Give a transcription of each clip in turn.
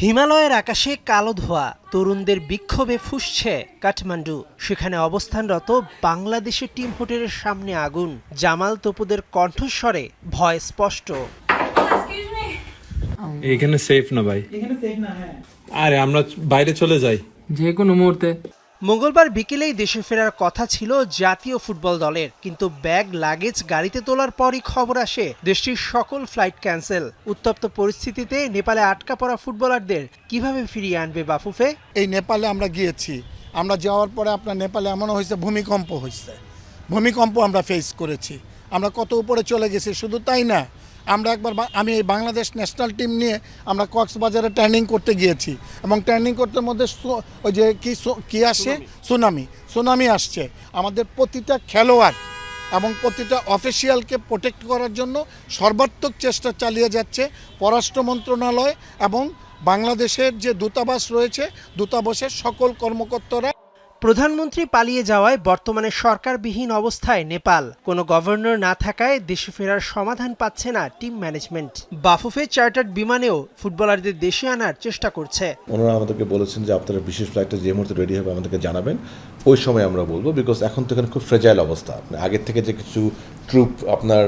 হিমালয়ের আকাশে কালো ধোয়া তরুণদের বিক্ষোভে ফুসছে কাঠমান্ডু। সেখানে অবস্থানরত বাংলাদেশের টিম হোটেলের সামনে আগুন। জামাল তপুদের কণ্ঠস্বরে ভয় স্পষ্ট। এখানে সেফ না ভাই। আরে আমরা বাইরে চলে যাই। যে কোনো মুহূর্তে। মঙ্গলবার বিকেলেই দেশে ফেরার কথা ছিল জাতীয় ফুটবল দলের, কিন্তু ব্যাগ, লাগেজ, গাড়িতে তোলার পরই খবর আসে দেশটির সকল ফ্লাইট ক্যান্সেল। উত্তপ্ত পরিস্থিতিতে নেপালে আটকা পড়া ফুটবলারদের কীভাবে ফিরিয়ে আনবে বাফুফে? এই নেপালে আমরা গিয়েছি। আমরা যাওয়ার পরে আপনার নেপালে এমনও হয়েছে, ভূমিকম্প হয়েছে। ভূমিকম্প আমরা ফেস করেছি। আমরা কত উপরে চলে গেছি, শুধু তাই না? আমরা একবার আমি এই বাংলাদেশ ন্যাশনাল টিম নিয়ে আমরা কক্সবাজারে ট্রেনিং করতে গিয়েছি এবং ট্রেনিং করতে মধ্যে ওই যে কি কি আসে? সুনামি। সুনামি। আসছে। আমাদের প্রতিটা খেলোয়াড় এবং প্রতিটা অফিসিয়ালকে প্রোটেক্ট করার জন্য সর্বাত্মক চেষ্টা চালিয়ে যাচ্ছে পররাষ্ট্র মন্ত্রণালয় এবং বাংলাদেশের যে দূতাবাস রয়েছে দূতাবাসের সকল কর্মকর্তারা প্রধানমন্ত্রী পালিয়ে যাওয়ায় বর্তমানে সরকারবিহীন অবস্থায় নেপাল। কোনো গভর্নর না থাকায় দেশে ফেরার সমাধান পাচ্ছে না টিম ম্যানেজমেন্ট। বাফুফে চার্টার্ড বিমানেও ফুটবলারদের দেশে আনার চেষ্টা করছে। ওনারা আমাদেরকে বলেছেন যে আপনারা বিশেষ ফ্লাইটটা যে মুহূর্তে রেডি হবে আমাদেরকে জানাবেন। ওই সময় আমরা বলব বিকজ এখন তো এখানে খুব ফ্রেজাইল অবস্থা। আগের থেকে যে কিছু ট্রুপ আপনার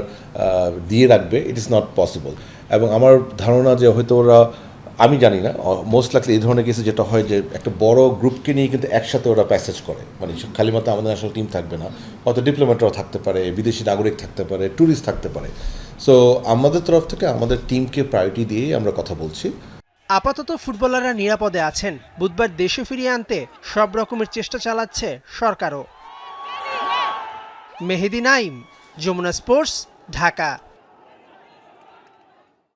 দিয়ে রাখবে ইট ইজ নট পসিবল এবং আমার ধারণা যে হয়তো ওরা আমি জানি না মোস্ট লাইকলি এই ধরনের কেসে যেটা হয় যে একটা বড় গ্রুপকে নিয়ে কিন্তু একসাথে ওরা প্যাসেজ করে। মানে খালি মাত্র আমাদের আসলে টিম থাকবে না। হয়তো ডিপ্লোমেটরাও থাকতে পারে, বিদেশি নাগরিক থাকতে পারে ট্যুরিস্ট থাকতে পারে। সো আমাদের তরফ থেকে আমাদের টিমকে প্রায়োরিটি দিয়েই আমরা কথা বলছি। আপাতত ফুটবলাররা নিরাপদে আছেন। বুধবার দেশে ফিরিয়ে আনতে সব রকমের চেষ্টা চালাচ্ছে সরকারও। মেহেদি নাইম, যমুনা স্পোর্টস, ঢাকা।